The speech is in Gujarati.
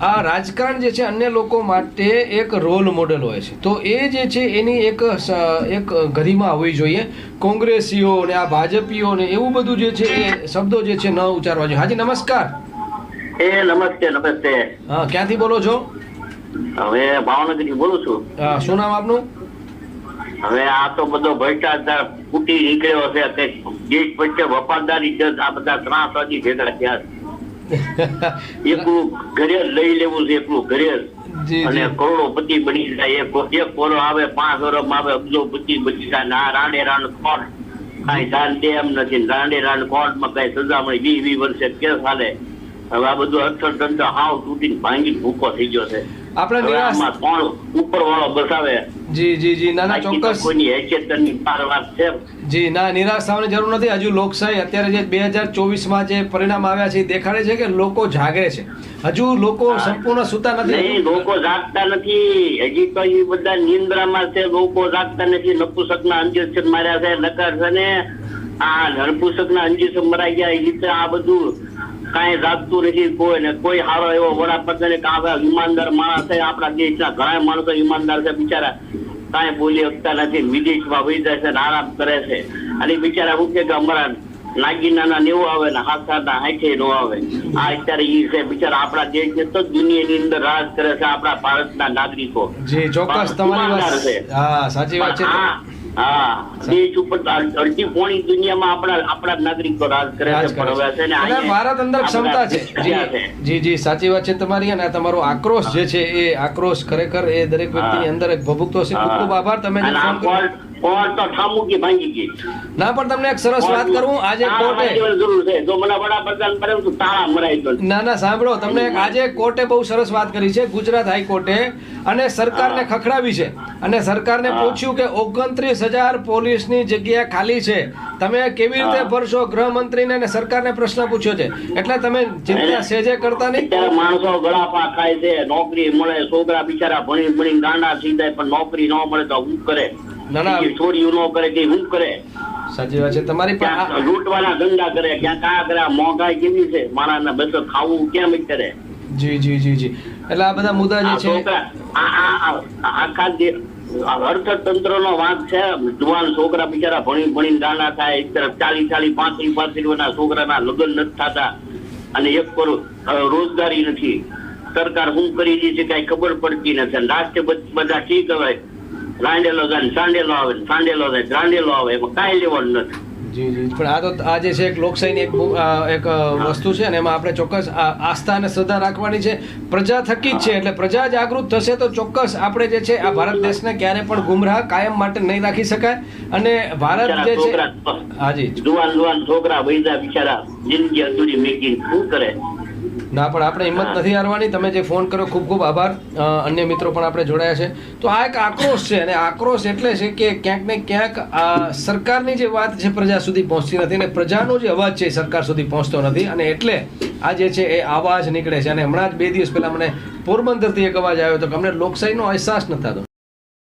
આ રાજકારણ જે છે અન્ય લોકો માટે એક રોલ મોડેલ હોય છે. તો એ જે છે એની એક એક ગરિમા હોવી જોઈએ. કોંગ્રેસીઓ ને આ ભાજપીઓ ને એવું બધું જે છે એ શબ્દો જે છે ન ઉચ્ચારવા જોઈએ. હાજી નમસ્કાર. એ નમસ્તે નમસ્તે. હા ક્યાંથી બોલો છો? હવે ભાવનગર બોલું છું. હા શું નામ આપનું? હવે આ તો બધો ભ્રષ્ટાચાર ફૂટી નીકળ્યો છે. દેશ વચ્ચે વફાદારી આ બધા ત્રાસવાદી ભેગા થયા છે. એકલું ઘરે લઈ લેવું છે એકલું ઘરે અને કરોડોપતિ બની જાય એક એક કોરો આવે પાંચ અરબ આવે અબજોપતિ બની જાય ના રાણે રાણ કોર્ટ કઈ જાણ દે એમ નથી. રાંડે રાણ કોર્ટમાં કઈ સજા મળી વી વી વર્ષે કેસ હાલે. હવે આ બધું અર્થતંત્ર હાવ તૂટીને ભાંગી ભૂકો થઈ ગયો છે. આપણે નિરાશ કોણ ઉપર વાળો બસાવે? જી જી જી ના ના ચોક્કસ. કોઈની હેસિયતની પાર વાત છે. જી ના નિરાશ થવાની જરૂર નથી. હજુ લોકશાહી અત્યારે જે બે હજાર ચોવીસમાં જે પરિણામ આવ્યા છે એ દેખાડે છે કે લોકો જાગે છે? હજુ લોકો સંપૂર્ણ સુતા નથી. લોકો જાગતા નથી. હજી તો એ બધા નિંદ્રામાં છે લોકો જાગતા નથી. નપુસકના અંજેશન માર્યા છે નકર છે ને આ નરપુસકના અંજેશન મરાઈ ગયા એ રીતે આ બધું કાંઈ જાગતું નથી કોઈ ને કોઈ સારો એવો વડાપ્રધાન કે ઈમાનદાર માણસ છે આપણા દેશના ઘણા માણસો ઈમાનદાર છે બિચારા કાંઈ બોલી શકતા નથી વિદેશમાં વહી જાય છે આરામ કરે છે. અને બિચારા શું કે અમારા નાગીનાના નેવું આવે ને હાથ હાથના હાથે નો આવે. આ અત્યારે ઈ છે બિચારા આપણા દેશ ને તો દુનિયાની અંદર રાજ કરે છે આપણા ભારતના નાગરિકો. જી ચોક્કસ તમારી. વાત હા સાચી વાત છે. હા દેશ ઉપર અડધી પોણી દુનિયામાં આપણા આપણા નાગરિકો રાજ કરે છે કરે છે છે. અને ભારત અંદર ક્ષમતા છે. જી જી સાચી વાત છે તમારી અને તમારો આક્રોશ જે છે એ આક્રોશ ખરેખર એ દરેક વ્યક્તિની અંદર એક ભભૂકતો છે. ખૂબ ખૂબ આભાર. તમે જે ફોન કર્યો. કોર્ટ કોર્ટ તો ઠામુકી ભાંગી ગઈ. ના પણ તમને એક સરસ વાત કરું આજે કોર્ટે જરૂર છે. જો મને વડાપ્રધાન કરે તાળા મરાઈ દો ના ના સાંભળો તમને આજે કોર્ટે બહુ સરસ વાત કરી છે ગુજરાત હાઈકોર્ટે અને સરકારને ખખડાવી છે. અને સરકારને પૂછ્યું કે ઓગણત્રીસ હજાર પોલીસની જગ્યા ખાલી છે. તમે કેવી રીતે. ભરશો? ગૃહમંત્રીને અને સરકારને પ્રશ્ન પૂછ્યો છે. એટલે તમે ચિંતા સેજે કરતા નહીં? માણસો ગળાપા ખાય છે નોકરી મળે છોકરા બિચારા ભણી ભણી ગાંડા થઈ જાય પણ નોકરી ન મળે તો હું કરે? ના, ના. છોરીઓ કરે તે શું કરે? સાચી વાત છે. તમારી પણ લૂંટવાના ધંધા કરે ક્યાંક આ કરે મોંઘાઈ કેવી છે? માણસને બસો ખાવું કેમ કરે? જી જી જી જી. એટલે આ બધા મુદ્દા જે છે છોકરા આ આ- આ- આખા જે અર્થતંત્ર નો વાંક છે જુવાન છોકરા બિચારા ભણી ભણી ગાંડા થાય એક તરફ ચાલી ચાલી પાંત્રી પાંત્રીસ છોકરા છોકરાના લગ્ન નથી થતા અને એક પર રોજગારી નથી. સરકાર શું કરી રહી છે કઈ ખબર પડતી નથી. લાસ્ટ રાષ્ટ્ર બધા ઠીક હવે રાંડેલો જાય સાંડેલો આવે સાંડેલો જાય ને આવે એમાં કાંઈ લેવાનું નથી. જી જી. પણ આ તો આ જે છે એક લોકશાહીની એક એક વસ્તુ છે અને એમાં આપણે ચોક્કસ આસ્થા અને શ્રદ્ધા રાખવાની છે. પ્રજા થકી જ છે એટલે પ્રજા જાગૃત થશે તો ચોક્કસ આપણે જે છે આ ભારત દેશને ક્યારે પણ ગુમરાહ કાયમ માટે નહીં રાખી શકાય. અને ભારત જે છે હાજી જુવાન જુવાન છોકરા વૈદા બિચારા જિંદગી અધૂરી મેકીને શું કરે? ના, પણ આપણે હિંમત નથી હારવાની. તમે જે ફોન કર્યો, ખૂબ ખૂબ આભાર. અન્ય મિત્રો પણ આપણે જોડાયા છે. તો આ એક આક્રોશ છે, અને આક્રોશ એટલે છે કે ક્યાંક ને ક્યાંક આ સરકારની જે વાત છે પ્રજા સુધી પહોંચતી નથી, અને પ્રજાનો જે અવાજ છે સરકાર સુધી પહોંચતો નથી. અને એટલે આ જે છે એ અવાજ નીકળે છે. અને હમણાં જ બે દિવસ પહેલાં મને પોરબંદરથી એક અવાજ આવ્યો હતો કે અમને લોકશાહીનો અહેસાસ નથી થતો.